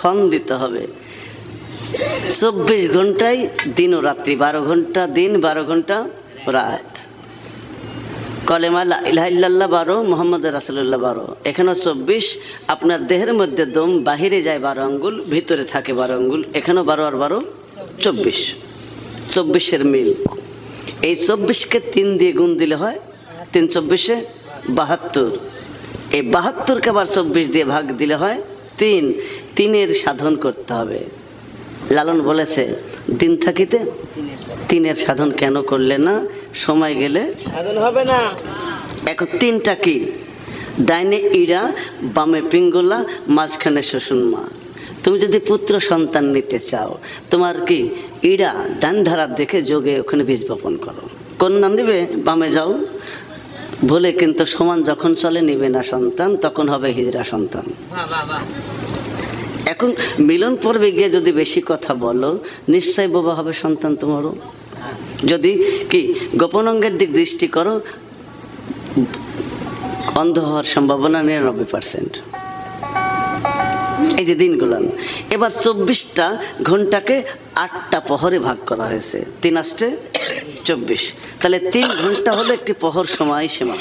ক্ষণ দিতে হবে। চব্বিশ ঘন্টায় দিন ও রাত্রি, বারো ঘণ্টা দিন, বারো ঘণ্টা রাত। কলেমা লা ইলাহা ইল্লাল্লাহ বারো, মোহাম্মদ রাসুল্লাহ বারো। এখানেও চব্বিশ, আপনার দেহের মধ্যে দম বাহিরে যায় বারো আঙ্গুল, ভিতরে থাকে বারো আঙ্গুল, এখানেও বারো আর বারো, চব্বিশ। চব্বিশের মিল। এই চব্বিশকে তিন দিয়ে গুণ দিলে হয় তিন চব্বিশে বাহাত্তর। এই বাহাত্তরকে আবার চব্বিশ দিয়ে ভাগ দিলে হয় তিন তিনের সাধন করতে হবে। লালন বলেছে দিন থাকিতে তিনের সাধন কেন করলে না? সময় গেলে সাধন হবে না। এখন তিনটা কি? ডাইনে ইরা বামে পিঙ্গলা মাঝখানে মা। তুমি যদি পুত্র সন্তান নিতে চাও তোমার কি ইরা ডান ধারা দেখে যোগে ওখানে বীজ বপন করো। কোন কন্যা নেবে বামে যাও। ভুলে কিন্তু সমান যখন চলে নিবে না সন্তান তখন হবে হিজরা সন্তান। বাহ বাহ বাহ। এখন মিলন পর্বে গিয়ে যদি বেশি কথা বলো নিশ্চয় বোবা হবে সন্তান তোমারও। যদি কি গোপন অঙ্গের দিক দৃষ্টি করো, অন্ধ হওয়ার সম্ভাবনা নিরানব্বই পার্সেন্ট এই যে দিনগুলান, এবার চব্বিশটা ঘন্টাকে আটটা প্রহরে ভাগ করা হয়েছে। তিন আষ্টে চব্বিশ। তাহলে তিন ঘণ্টা হলো একটি প্রহর সময় সীমা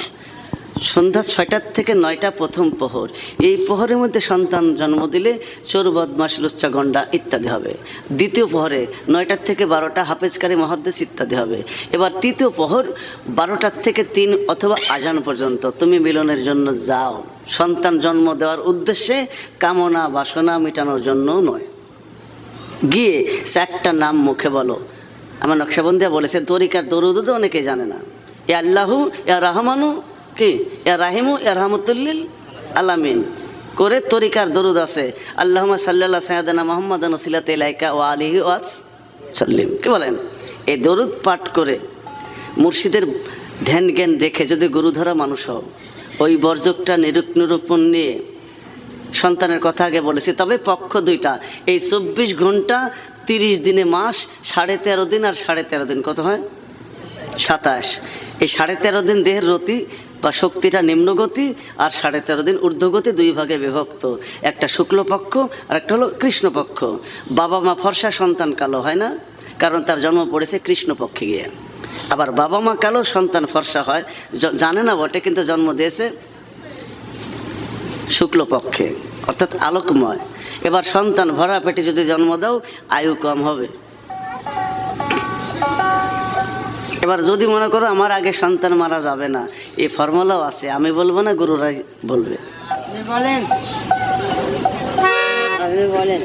সন্ধ্যা ছয়টার থেকে নয়টা প্রথম প্রহর। এই প্রহরের মধ্যে সন্তান জন্ম দিলে চোর বদমাস লুচ্চা গন্ডা ইত্যাদি হবে। দ্বিতীয় প্রহরে নয়টার থেকে বারোটা হাফেজকারী, মহাদ্দেশ ইত্যাদি হবে। এবার তৃতীয় প্রহর বারোটার থেকে তিন অথবা আজান পর্যন্ত তুমি মিলনের জন্য যাও। সন্তান জন্ম দেওয়ার উদ্দেশ্যে কামনা, বাসনা মেটানোর জন্য নয়। গিয়ে চারটা নাম মুখে বলো। আমার নকশাবন্দিয়া বলেছে, তরিকার দরুদ অনেকে জানে না। এ আল্লাহু ইয়া রহমানু কি? ইয়া রাহিমু, ইয়া রহমতুল্লিল আলামিন। করে তরিকার দরুদ আছে। আল্লাহমা সাল্লাহ সায়াদানা মোহাম্মদ নসিলাত ইলাইকা ও আলিহি ওয়াজ সাল্লিম। কি বলেন? এই দরুদ পাঠ করে মুর্শিদের ধ্যান জ্ঞান রেখে যদি গুরুধরা মানুষ হও, ওই বর্জকটা নিরূপ নিরূপণ নিয়ে সন্তানের কথা আগে বলেছি। তবে পক্ষ দুইটা। এই চব্বিশ ঘণ্টা তিরিশ দিনে মাস, সাড়ে তেরো দিন আর সাড়ে তেরো দিন। কত হয়? সাতাশ। এই সাড়ে তেরো দিন দেহের রতি বা শক্তিটা নিম্নগতি আর সাড়ে তেরো দিন ঊর্ধ্বগতি দুই ভাগে বিভক্ত। একটা শুক্লপক্ষ আর একটা হলো কৃষ্ণপক্ষ। বাবা মা ফর্সা সন্তান কালো, হয় না? কারণ তার জন্ম পড়েছে কৃষ্ণপক্ষে গিয়ে। আবার বাবা মা কালো, সন্তান ফর্সা হয়। জানে না বটে, কিন্তু জন্ম দিয়েছে শুক্লপক্ষে, অর্থাৎ আলোকময়। এবার সন্তান ভরা পেটে যদি জন্ম দাও, আয়ু কম হবে। এবার যদি মনে করো আমার আগে সন্তান মারা যাবে না এই ফর্মুলাও আছে আমি বলব না গুরুরাই বলবে। বলেন। আপনি বলেন।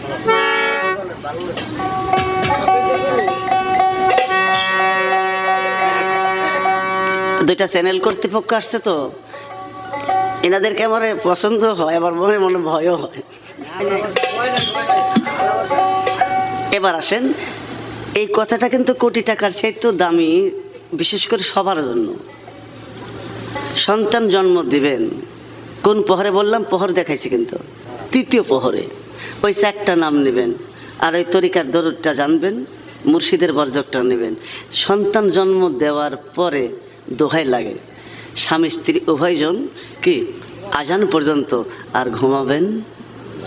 দুইটা চ্যানেল কর্তৃপক্ষ আসছে তো এনাদেরকে আমার পছন্দ হয় আবার মনে মনে ভয়ও হয়। এবার আসেন এই কথাটা কিন্তু কোটি টাকার চাইতেও দামি বিশেষ করে সবার জন্য। সন্তান জন্ম দিবেন। কোন প্রহরে? বললাম, প্রহর দেখাইছি কিন্তু। তৃতীয় প্রহরে। ওই চারটা নাম নেবেন। আর ওই তরিকার দরুদটা জানবেন, মুর্শিদের বর্জকটা নেবেন। সন্তান জন্ম দেওয়ার পরে দোহাই লাগে। স্বামী, স্ত্রী, উভয়জন কি আজান পর্যন্ত আর ঘুমাবেন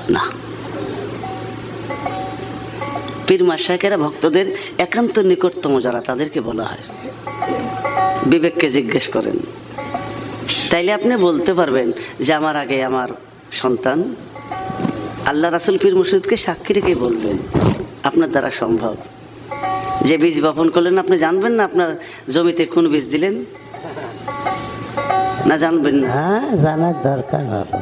না। পীর মাসাকেরা ভক্তদের একান্ত নিকটতম যারা, তাদেরকে বলা হয়। বিবেককে জিজ্ঞেস করেন। তাইলে আপনি বলতে পারবেন যে আমার আগে আমার সন্তান আল্লাহ রাসুল পীর মুর্শিদকে সাক্ষী রেখে বলবেন, আপনার দ্বারা সম্ভব। যে বীজ বপন করলেন, আপনি জানবেন না আপনার জমিতে কোন বীজ দিলেন? না জানবেন না? হ্যাঁ জানার দরকার বাবু।